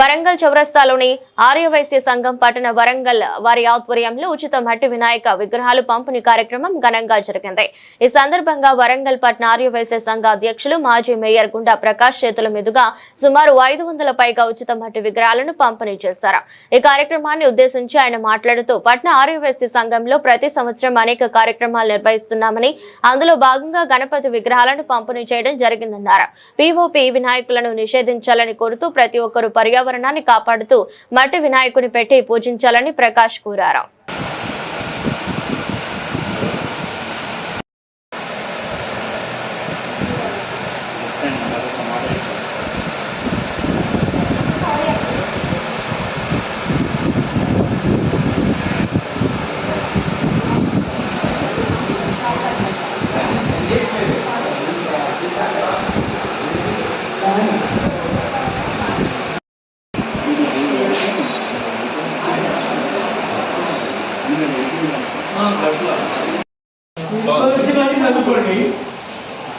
వరంగల్ చౌరస్తాలోని ఆర్యవైశ్య సంఘం పట్టణ వరంగల్ వారి ఆధ్వర్యంలో ఉచిత మట్టి వినాయక విగ్రహాలు పంపిణీ కార్యక్రమం ఘనంగా జరిగింది. ఈ సందర్భంగా వరంగల్ పట్టణ ఆర్యవైశ్య సంఘ అధ్యక్షులు మాజీ మేయర్ గుండా ప్రకాష్ చేతుల మీదుగా సుమారు ఐదు వందల పైగా ఉచిత మట్టి విగ్రహాలను పంపిణీ చేశారు. ఈ కార్యక్రమాన్ని ఉద్దేశించి ఆయన మాట్లాడుతూ పట్న ఆర్యవైశ్య సంఘంలో ప్రతి సంవత్సరం అనేక కార్యక్రమాలు నిర్వహిస్తున్నామని అందులో భాగంగా గణపతి విగ్రహాలను పంపిణీ చేయడం జరిగిందన్నారు. పీఓపీ వినాయకులను నిషేధించాలని కోరుతూ ప్రతి ఒక్కరూ వాతావరణాన్ని కాపాడుతూ మట్టి వినాయకుని పెట్టి పూజించాలని ప్రకాష్ కోరారు.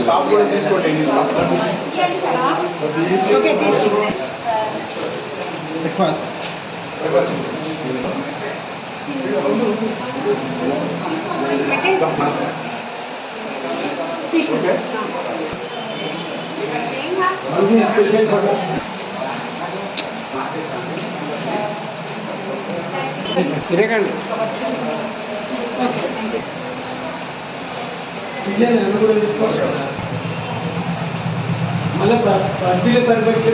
స్టాప్ కూడా తీసుకోండి ఇది స్పెషల్ ఫోటో తిరగండి విజయాన్ని నన్ను కూడా తీసుకోవాలి మళ్ళీ బర్త్డే పరిపక్ష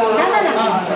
కబర్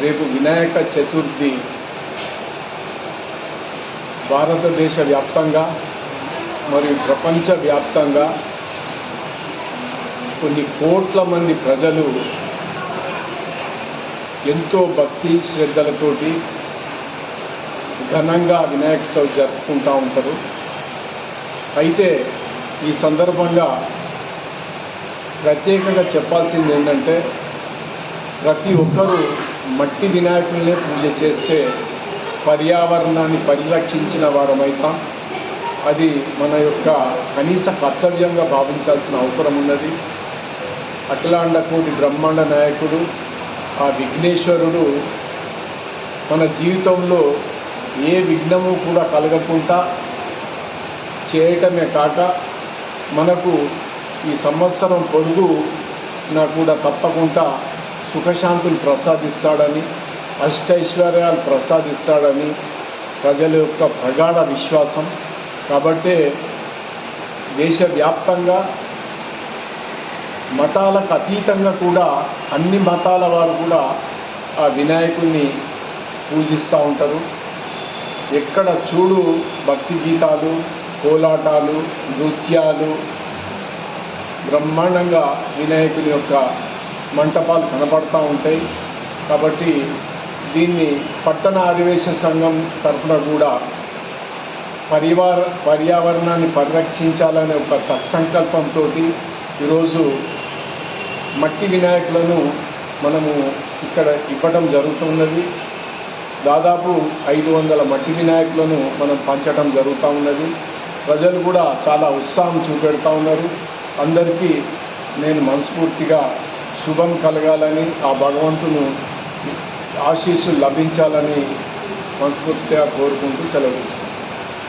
రేపు వినాయక చతుర్థి భారతదేశ వ్యాప్తంగా మరియు ప్రపంచ వ్యాప్తంగా కొన్ని కోట్ల మంది ప్రజలు ఎంతో భక్తి శ్రద్ధలతోటి ఘనంగా వినాయక చవితి జరుపుకుంటూ ఉంటారు. అయితే ఈ సందర్భంగా ప్రత్యేకంగా చెప్పాల్సింది ఏంటంటే ప్రతి ఒక్కరూ మట్టి వినాయకులనే పూజ చేస్తే పర్యావరణాన్ని పరిరక్షించిన వారమైతాం. అది మన యొక్క కనీస కర్తవ్యంగా భావించాల్సిన అవసరం ఉన్నది. అఖిలాండ కోటి బ్రహ్మాండ నాయకుడు ఆ విఘ్నేశ్వరుడు మన జీవితంలో ఏ విఘ్నము కూడా కలగకుండా చేయటమే కాక మనకు ఈ సంవత్సరం పొడుగునా కూడా తప్పకుండా సుఖశాంతులు ప్రసాదిస్తాడని అష్టైశ్వర్యాలు ప్రసాదిస్తాడని ప్రజల యొక్క ప్రగాఢ విశ్వాసం. కాబట్టే దేశవ్యాప్తంగా మతాలకు అతీతంగా కూడా అన్ని మతాల వారు కూడా ఆ వినాయకుడిని పూజిస్తూ ఉంటారు. ఎక్కడ చూడు భక్తి గీతాలు కోలాటాలు నృత్యాలు బ్రహ్మాండంగా వినాయకుని యొక్క మంటపాలు కనబడతా ఉంటాయి. కాబట్టి దీన్ని పట్టణ ఆదివేశ సంఘం తరఫున కూడా పరివార పర్యావరణాన్ని పరిరక్షించాలనే ఒక సత్సంకల్పంతో ఈరోజు మట్టి వినాయకులను మనము ఇక్కడ ఇవ్వటం జరుగుతున్నది. దాదాపు ఐదు వందల మట్టి వినాయకులను మనం పంచడం జరుగుతూ ఉన్నది. ప్రజలు కూడా చాలా ఉత్సాహం చూపెడతా ఉన్నారు. అందరికీ నేను మనస్ఫూర్తిగా శుభం కలగాలని ఆ భగవంతును ఆశీస్సులు లభించాలని మనస్ఫూర్తిగా కోరుకుంటూ సెలవు తీసుకుంటాను